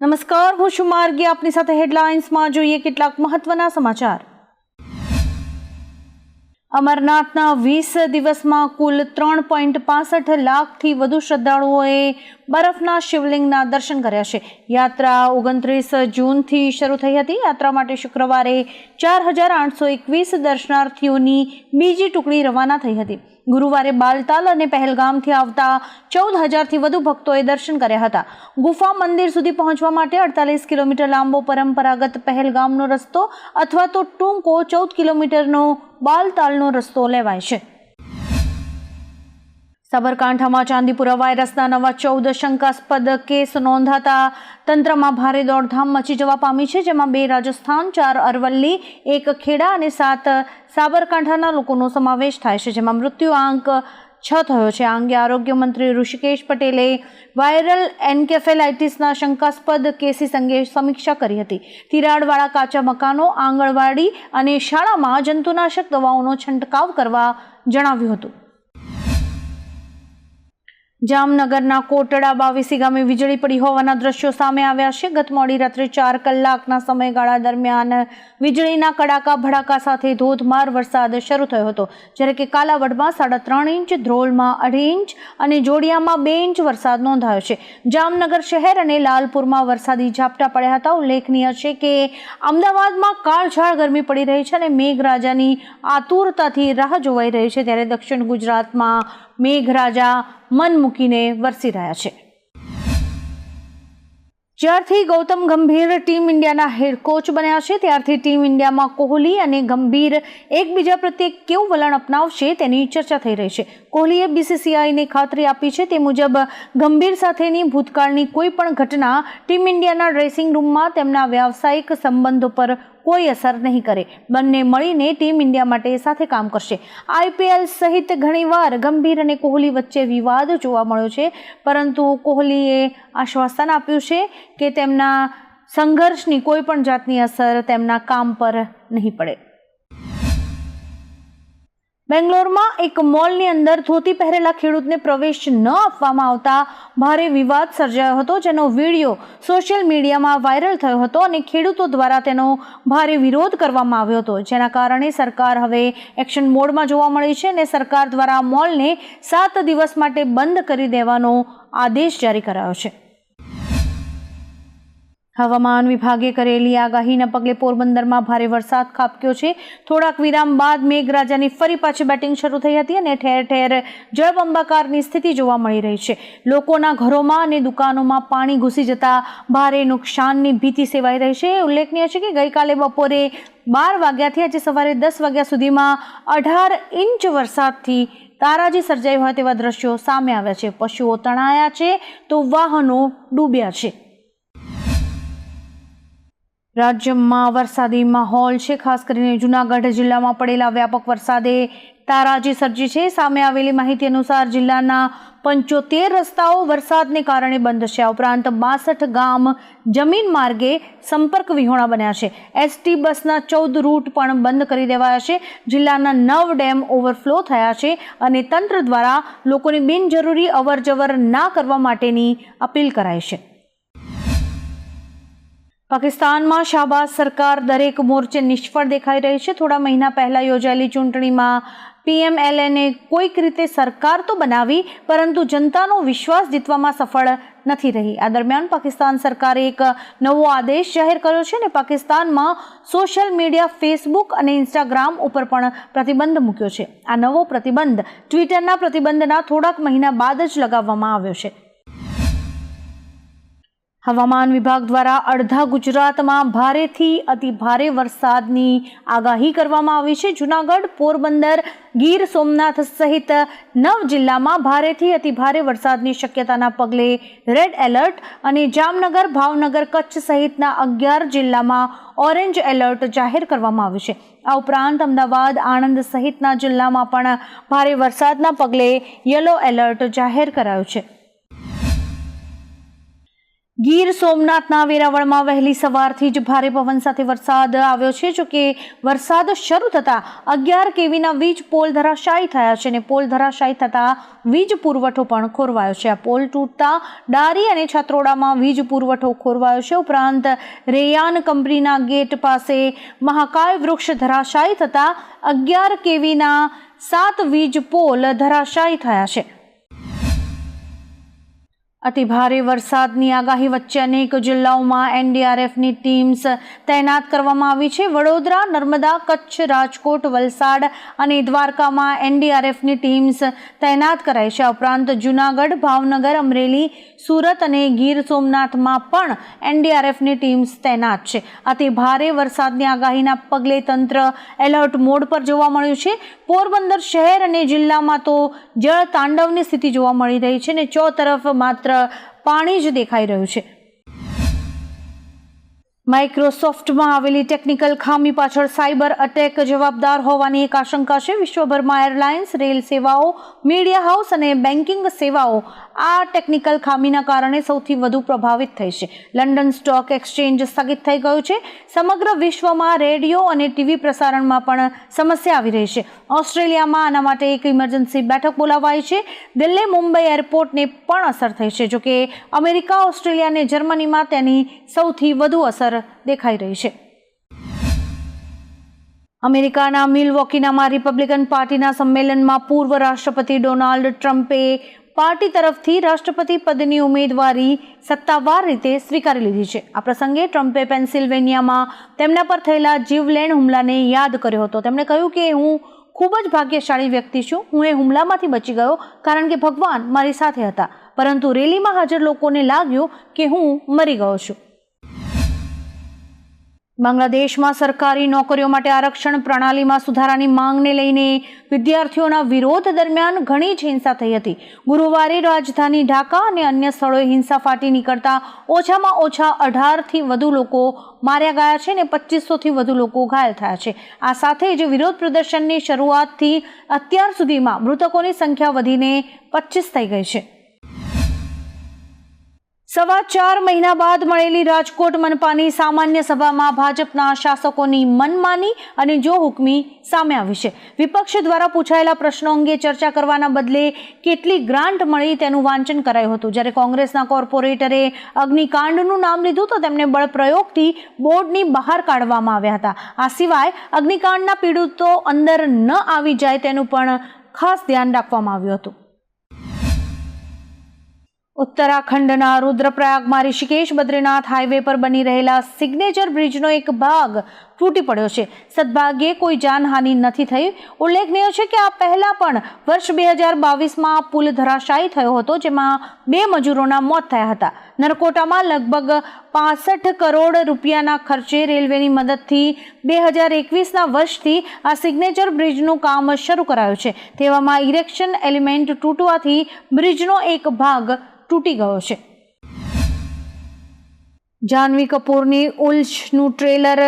નમસ્કાર, હું છું માર્ગી. આપની સાથે હેડલાઇન્સમાં જોઈએ કેટલાક મહત્વના સમાચાર. અમરનાથના વીસ દિવસમાં કુલ ત્રણ પોઈન્ટ પાસઠ લાખથી વધુ શ્રદ્ધાળુઓએ બરફના શિવલિંગના દર્શન કર્યા છે. યાત્રા ઓગણત્રીસ જૂનથી શરૂ થઈ હતી. યાત્રા માટે શુક્રવારે ચાર હજાર આઠસો એકવીસ દર્શનાર્થીઓની બીજી ટુકડી રવાના થઈ હતી. ગુરુવારે બાલતાલ અને પહેલગામથી આવતા ચૌદ હજારથી વધુ ભક્તોએ દર્શન કર્યા હતા. ગુફા મંદિર સુધી પહોંચવા માટે અડતાલીસ કિલોમીટર લાંબો પરંપરાગત પહેલગામનો રસ્તો અથવા તો ટૂંકો ચૌદ કિલોમીટરનો બાલતાલનો રસ્તો લેવાય છે. સાબરકાંઠામાં ચાંદીપુરા વાયરસના નવા ચૌદ શંકાસ્પદ કેસ નોંધાતા તંત્રમાં ભારે દોડધામ મચી જવા પામી છે, જેમાં બે રાજસ્થાન, ચાર અરવલ્લી, એક ખેડા અને સાત સાબરકાંઠાના લોકોનો સમાવેશ થાય છે, જેમાં મૃત્યુ આંક છ થયો છે. આ અંગે આરોગ્ય મંત્રી ઋષિકેશ પટેલે વાયરલ એન્કેફેલાઇટિસના શંકાસ્પદ કેસીસ અંગે સમીક્ષા કરી હતી. તિરાડવાળા કાચા મકાનો, આંગણવાડી અને શાળામાં જંતુનાશક દવાઓનો છંટકાવ કરવા જણાવ્યું હતું. જામનગરના કોટડા બાવીસી ગામે વીજળી પડી હોવાના દ્રશ્યો સામે આવ્યા છે. ગત મોડી રાત્રે ચાર કલાકના સમયગાળા દરમિયાન વીજળીના કડાકા, ભડાકા સાથે ધોધમાર વરસાદ શરૂ થયો હતો. જ્યારે કે કાલાવડમાં સાડા ત્રણ ઇંચ, ધ્રોલમાં અઢી ઇંચ અને જોડિયામાં બે ઇંચ વરસાદ નોંધાયો છે. જામનગર શહેર અને લાલપુરમાં વરસાદી ઝાપટા પડ્યા હતા. ઉલ્લેખનીય છે કે અમદાવાદમાં કાળઝાળ ગરમી પડી રહી છે અને મેઘરાજાની આતુરતાથી રાહ જોવાઈ રહી છે. ત્યારે દક્ષિણ ગુજરાતમાં મેઘરાજા મન મૂકીને વરસી રહ્યા છે. જ્યારથી ગૌતમ ગંભીર ટીમ ઇન્ડિયાના હેડ કોચ બન્યા છે, ત્યારથી ટીમ ઇન્ડિયામાં કોહલી અને ગંભીર એકબીજા પ્રત્યે કેવું વલણ અપનાવશે તેની ચર્ચા થઈ રહી છે. કોહલીએ બીસીસીઆઈને ખાતરી આપી છે, તે મુજબ ગંભીર સાથેની ભૂતકાળની કોઈ પણ ઘટના ટીમ ઇન્ડિયાના ડ્રેસિંગ રૂમમાં તેમના વ્યાવસાયિક સંબંધો પર કોઈ અસર નહીં કરે. બંને મળીને ટીમ ઇન્ડિયા માટે સાથે કામ કરશે. આઈપીએલ સહિત ઘણીવાર ગંભીર અને કોહલી વચ્ચે વિવાદ જોવા મળ્યો છે. પરંતુ કોહલીએ આશ્વાસન આપ્યું છે કે તેમના સંઘર્ષની કોઈ પણ જાતની અસર તેમના કામ પર નહીં પડે. બેંગ્લોરમાં એક મોલની અંદર ધોતી પહેરેલા ખેડૂતને પ્રવેશ ન આપવામાં આવતા ભારે વિવાદ સર્જાયો હતો, જેનો વીડિયો સોશિયલ મીડિયામાં વાયરલ થયો હતો અને ખેડૂતો દ્વારા તેનો ભારે વિરોધ કરવામાં આવ્યો હતો. જેના કારણે સરકાર હવે એક્શન મોડમાં જોવા મળી છે અને સરકાર દ્વારા મોલને સાત દિવસ માટે બંધ કરી દેવાનો આદેશ જારી કરાયો છે. હવામાન વિભાગે કરેલી આગાહીના પગલે પોરબંદરમાં ભારે વરસાદ ખાબક્યો છે. થોડાક વિરામ બાદ મેઘરાજાની ફરી પાછી બેટિંગ શરૂ થઈ હતી અને ઠેર ઠેર જળબંબાકારની સ્થિતિ જોવા મળી રહી છે. લોકોના ઘરોમાં અને દુકાનોમાં પાણી ઘૂસી જતા ભારે નુકસાનની ભીતિ સેવાઈ રહી છે. ઉલ્લેખનીય છે કે ગઈકાલે બપોરે બાર વાગ્યાથી આજે સવારે દસ વાગ્યા સુધીમાં અઢાર ઇંચ વરસાદથી તારાજી સર્જાઈ હોય તેવા દ્રશ્યો સામે આવ્યા છે. પશુઓ તણાયા છે તો વાહનો ડૂબ્યા છે. રાજ્યમાં વરસાદી માહોલ છે. ખાસ કરીને જૂનાગઢ જિલ્લામાં પડેલા વ્યાપક વરસાદે તારાજી સર્જી છે. સામે આવેલી માહિતી અનુસાર જિલ્લાના પંચોતેર રસ્તાઓ વરસાદને કારણે બંધ છે. આ ઉપરાંત બાસઠ ગામ જમીન માર્ગે સંપર્ક વિહોણા બન્યા છે. એસટી બસના ચૌદ રૂટ પણ બંધ કરી દેવાયા છે. જિલ્લાના નવ ડેમ ઓવરફ્લો થયા છે અને તંત્ર દ્વારા લોકોની બિનજરૂરી અવરજવર ના કરવા માટેની અપીલ કરાઈ છે. પાકિસ્તાનમાં શાહબાઝ સરકાર દરેક મોરચે નિષ્ફળ દેખાઈ રહી છે. થોડા મહિના પહેલા યોજાયેલી ચૂંટણીમાં પીએમએલએને કોઈક રીતે સરકાર તો બનાવી, પરંતુ જનતાનો વિશ્વાસ જીતવામાં સફળ નથી રહી. આ દરમિયાન પાકિસ્તાન સરકારે એક નવો આદેશ જાહેર કર્યો છે અને પાકિસ્તાનમાં સોશિયલ મીડિયા, ફેસબુક અને ઇન્સ્ટાગ્રામ ઉપર પણ પ્રતિબંધ મૂક્યો છે. આ નવો પ્રતિબંધ ટ્વિટરના પ્રતિબંધના થોડાક મહિના બાદ જ લગાવવામાં આવ્યો છે. હવામાન વિભાગ દ્વારા અડધા ગુજરાતમાં ભારેથી અતિ ભારે વરસાદની આગાહી કરવામાં આવી છે. જુનાગઢ, પોરબંદર, ગીર સોમનાથ સહિત નવ જિલ્લામાં ભારેથી અતિ ભારે વરસાદની શક્યતાના પગલે રેડ એલર્ટ અને જામનગર, ભાવનગર, કચ્છ સહિતના અગિયાર જિલ્લામાં ઓરેન્જ એલર્ટ જાહેર કરવામાં આવ્યું છે. આ ઉપરાંત અમદાવાદ, આણંદ સહિતના જિલ્લામાં પણ ભારે વરસાદના પગલે યલો એલર્ટ જાહેર કરાયું છે. ગીર સોમનાથના વેરાવળમાં વહેલી સવારથી જ ભારે પવન સાથે વરસાદ આવ્યો છે. જો કે વરસાદ શરૂ થતાં અગિયાર કેવીના વીજ પોલ ધરાશાયી થયા છે અને પોલ ધરાશાયી થતાં વીજ પુરવઠો પણ ખોરવાયો છે. આ પોલ તૂટતા ડારી અને છત્રોડામાં વીજ પુરવઠો ખોરવાયો છે. ઉપરાંત રેયાન કંપનીના ગેટ પાસે મહાકાય વૃક્ષ ધરાશાયી થતાં અગિયાર કેવીના સાત વીજ પોલ ધરાશાયી થયા છે. અતિ ભારે વરસાદની આગાહી વચ્ચે અનેક જિલ્લાઓમાં એનડીઆરએફની ટીમ્સ તૈનાત કરવામાં આવી છે. વડોદરા, નર્મદા, કચ્છ, રાજકોટ, વલસાડ અને દ્વારકામાં એનડીઆરએફની ટીમ્સ તૈનાત કરાઈ છે. ઉપરાંત જુનાગઢ, ભાવનગર, અમરેલી, સુરત અને ગીર સોમનાથમાં પણ એનડીઆરએફની ટીમ્સ તૈનાત છે. અતિભારે વરસાદની આગાહીના પગલે તંત્ર એલર્ટ મોડ પર જોવા મળ્યું છે. પોરબંદર શહેર અને જિલ્લામાં તો જળ તાંડવની સ્થિતિ જોવા મળી રહી છે અને ચો તરફ માત્ર પાણી જ દેખાઈ રહ્યું છે. માઇક્રોસોફ્ટમાં આવેલી ટેકનિકલ ખામી પાછળ સાયબર અટેક જવાબદાર હોવાની એક આશંકા છે. વિશ્વભરમાં એરલાઇન્સ, રેલ સેવાઓ, મીડિયા હાઉસ અને બેન્કિંગ સેવાઓ આ ટેકનિકલ ખામીના કારણે સૌથી વધુ પ્રભાવિત થઈ છે. લંડન સ્ટોક એક્સચેન્જ સ્થગિત થઈ ગયું છે. સમગ્ર વિશ્વમાં રેડિયો અને ટીવી પ્રસારણમાં પણ સમસ્યા આવી રહી છે. ઓસ્ટ્રેલિયામાં આના માટે એક ઇમરજન્સી બેઠક બોલાવાઈ છે. દિલ્હી, મુંબઈ એરપોર્ટને પણ અસર થઈ છે. જોકે અમેરિકા, ઓસ્ટ્રેલિયા અને જર્મનીમાં તેની સૌથી વધુ અસર દેખાઈ રહી છે. અમેરિકાના મિલવોકીનામાં રિપબ્લિકન પાર્ટીના સંમેલનમાં પૂર્વ રાષ્ટ્રપતિ ડોનાલ્ડ ટ્રમ્પે પાર્ટી તરફથી રાષ્ટ્રપતિ પદની ઉમેદવારી સત્તાવાર રીતે સ્વીકારી લીધી છે. આ પ્રસંગે ટ્રમ્પે પેન્સિલ્વેનિયામાં તેમના પર થયેલા જીવલેણ હુમલાને યાદ કર્યો હતો. તેમણે કહ્યું કે હું ખૂબ જ ભાગ્યશાળી વ્યક્તિ છું. હું એ હુમલામાંથી બચી ગયો કારણ કે ભગવાન મારી સાથે હતા. પરંતુ રેલીમાં હાજર લોકોને લાગ્યું કે હું મરી ગયો છું. બાંગ્લાદેશમાં સરકારી નોકરીઓ માટે આરક્ષણ પ્રણાલીમાં સુધારાની માંગને લઈને વિદ્યાર્થીઓના વિરોધ દરમિયાન ઘણી જ હિંસા થઈ હતી. ગુરુવારે રાજધાની ઢાકા અને અન્ય સ્થળોએ હિંસા ફાટી નીકળતા ઓછામાં ઓછા અઢારથી વધુ લોકો માર્યા ગયા છે અને પચીસોથી વધુ લોકો ઘાયલ થયા છે. આ સાથે જ વિરોધ પ્રદર્શનની શરૂઆતથી અત્યાર સુધીમાં મૃતકોની સંખ્યા વધીને પચીસ થઈ ગઈ છે. સવા ચાર મહિના બાદ મળેલી રાજકોટ મનપાની સામાન્ય સભામાં ભાજપના શાસકોની મનમાની અને જો હુકમી સામે આવી છે. વિપક્ષ દ્વારા પૂછાયેલા પ્રશ્નો અંગે ચર્ચા કરવાના બદલે કેટલી ગ્રાન્ટ મળી તેનું વાંચન કરાયું હતું. જ્યારે કોંગ્રેસના કોર્પોરેટરે અગ્નિકાંડનું નામ લીધું તો તેમને બળપ્રયોગથી બોર્ડની બહાર કાઢવામાં આવ્યા હતા. આ સિવાય અગ્નિકાંડના પીડિતો અંદર ન આવી જાય તેનું પણ ખાસ ધ્યાન રાખવામાં આવ્યું હતું. ઉત્તરાખંડના રુદ્રપ્રયાગમાં ઋષિકેશ બદ્રીનાથ હાઈવે પર બની રહેલા સિગ્નેચર બ્રિજનો એક ભાગ તૂટી પડ્યો છે. સદભાગ્યે કોઈ જાનહાનિ નથી થઈ. ઉલ્લેખનીય છે કે આ પહેલા પણ વર્ષ બે હજાર બાવીસમાં પુલ ધરાશાયી થયો હતો, જેમાં બે મજૂરોના મોત થયા હતા. નરકોટામાં લગભગ પાસઠ કરોડ રૂપિયાના ખર્ચે રેલવેની મદદથી બે હજાર એકવીસના વર્ષથી આ સિગ્નેચર બ્રિજનું કામ શરૂ કરાયું છે. તેવામાં ઇરેક્શન એલિમેન્ટ તૂટવાથી બ્રિજનો એક ભાગ તૂટી ગયો છે. જાહ્નવી કપૂરની ઉલ્શનું ટ્રેલર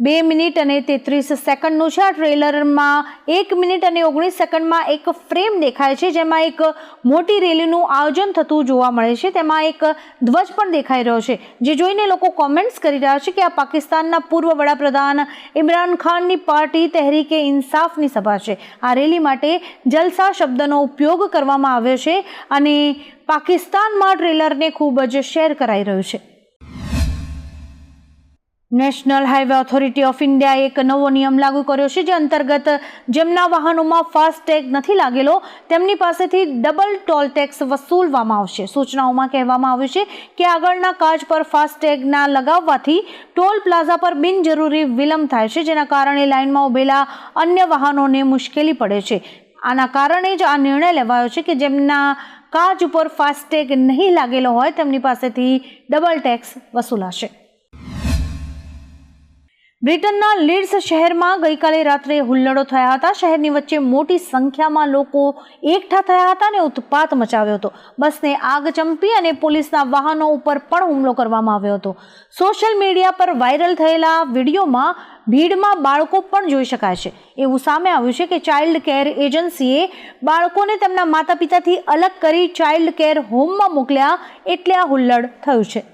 બે મિનિટ અને તેત્રીસ સેકન્ડનું છે આ ટ્રેલરમાં. એક મિનિટ અને ઓગણીસ સેકન્ડમાં એક ફ્રેમ દેખાય છે, જેમાં એક મોટી રેલીનું આયોજન થતું જોવા મળે છે. તેમાં એક ધ્વજ પણ દેખાઈ રહ્યો છે, જે જોઈને લોકો કોમેન્ટ્સ કરી રહ્યા છે કે આ પાકિસ્તાનના પૂર્વ વડાપ્રધાન ઇમરાન ખાનની પાર્ટી તહેરીકે ઇન્સાફની સભા છે. આ રેલી માટે જલસા શબ્દનો ઉપયોગ કરવામાં આવ્યો છે અને પાકિસ્તાનમાં ટ્રેલરને ખૂબ જ શેર કરાઈ રહ્યું છે. નેશનલ હાઈવે ઓથોરિટી ઓફ ઇન્ડિયાએ એક નવો નિયમ લાગુ કર્યો છે, જે અંતર્ગત જેમના વાહનોમાં ફાસ્ટેગ નથી લાગેલો, તેમની પાસેથી ડબલ ટોલ ટેક્સ વસૂલવામાં આવશે. સૂચનાઓમાં કહેવામાં આવ્યું છે કે આગળના કાચ પર ફાસ્ટેગના લગાવવાથી ટોલ પ્લાઝા પર બિનજરૂરી વિલંબ થાય છે, જેના કારણે લાઇનમાં ઉભેલા અન્ય વાહનોને મુશ્કેલી પડે છે. આના કારણે જ આ નિર્ણય લેવાયો છે કે જેમના કાચ ઉપર ફાસ્ટેગ નહીં લાગેલો હોય, તેમની પાસેથી ડબલ ટેક્સ વસૂલાશે. બ્રિટનના લીડ્સ શહેરમાં ગઈકાલે રાત્રે હુલ્લડો થયા હતા. શહેરની વચ્ચે મોટી સંખ્યામાં લોકો એકઠા થયા હતા અને ઉત્પાત મચાવ્યો હતો. બસને આગ ચંપી અને પોલીસના વાહનો ઉપર પણ હુમલો કરવામાં આવ્યો હતો. સોશિયલ મીડિયા પર વાયરલ થયેલા વિડીયોમાં ભીડમાં બાળકો પણ જોઈ શકાય છે. એવું સામે આવ્યું છે કે ચાઇલ્ડ કેર એજન્સીએ બાળકોને તેમના માતા પિતાથી અલગ કરી ચાઇલ્ડ કેર હોમમાં મોકલ્યા. એટલે આ હુલ્લડ થયું છે.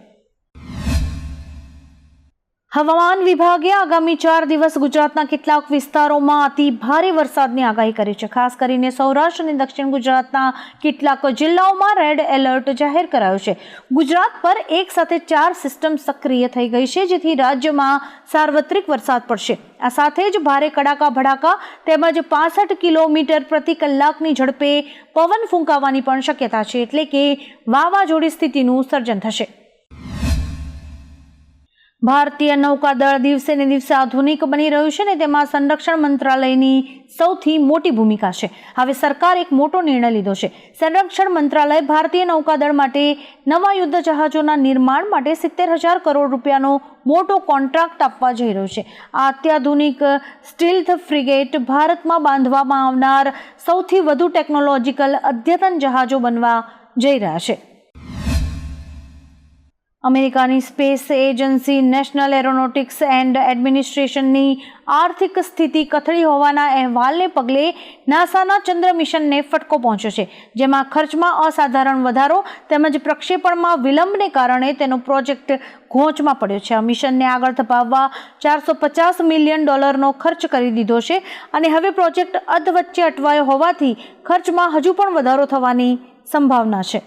હવામાન વિભાગે આગામી ચાર દિવસ ગુજરાતના કેટલાક વિસ્તારોમાં અતિ ભારે વરસાદની આગાહી કરી છે. ખાસ કરીને સૌરાષ્ટ્ર અને દક્ષિણ ગુજરાતના કેટલાક જિલ્લાઓમાં રેડ એલર્ટ જાહેર કરાયું છે. ગુજરાત પર એક સાથે ચાર સિસ્ટમ સક્રિય થઈ ગઈ છે, જેથી રાજ્યમાં સાર્વત્રિક વરસાદ પડશે. આ સાથે જ ભારે કડાકા ભડાકા તેમજ પાસઠ કિલોમીટર પ્રતિ કલાકની ઝડપે પવન ફૂંકાવાની પણ શક્યતા છે, એટલે કે વાવાઝોડી સ્થિતિનું સર્જન થશે. ભારતીય નૌકાદળ દિવસે ને દિવસે આધુનિક બની રહ્યું છે ને તેમાં સંરક્ષણ મંત્રાલયની સૌથી મોટી ભૂમિકા છે. હવે સરકાર એક મોટો નિર્ણય લીધો છે. સંરક્ષણ મંત્રાલય ભારતીય નૌકાદળ માટે નવા યુદ્ધ જહાજોના નિર્માણ માટે સિત્તેર હજાર કરોડ રૂપિયાનો મોટો કોન્ટ્રાક્ટ આપવા જઈ રહ્યો છે. આ અત્યાધુનિક સ્ટીલ્થ ફ્રિગેટ ભારતમાં બાંધવામાં આવનાર સૌથી વધુ ટેકનોલોજીકલ અદ્યતન જહાજો બનવા જઈ રહ્યા છે. અમેરિકાની space agency national aeronautics and એડમિનિસ્ટ્રેશનની આર્થિક સ્થિતિ કથળી હોવાના અહેવાલને પગલે નાસાના ચંદ્ર મિશનને ફટકો પહોંચ્યો છે, જેમાં ખર્ચમાં અસાધારણ વધારો તેમજ પ્રક્ષેપણમાં વિલંબને કારણે તેનો પ્રોજેક્ટ ઘોંચમાં પડ્યો છે. આ મિશનને આગળ ધપાવવા ચારસો પચાસ મિલિયન ડોલરનો ખર્ચ કરી દીધો છે અને હવે પ્રોજેક્ટ અધવચ્ચે અટવાયો હોવાથી ખર્ચમાં હજુ પણ વધારો થવાની સંભાવના છે.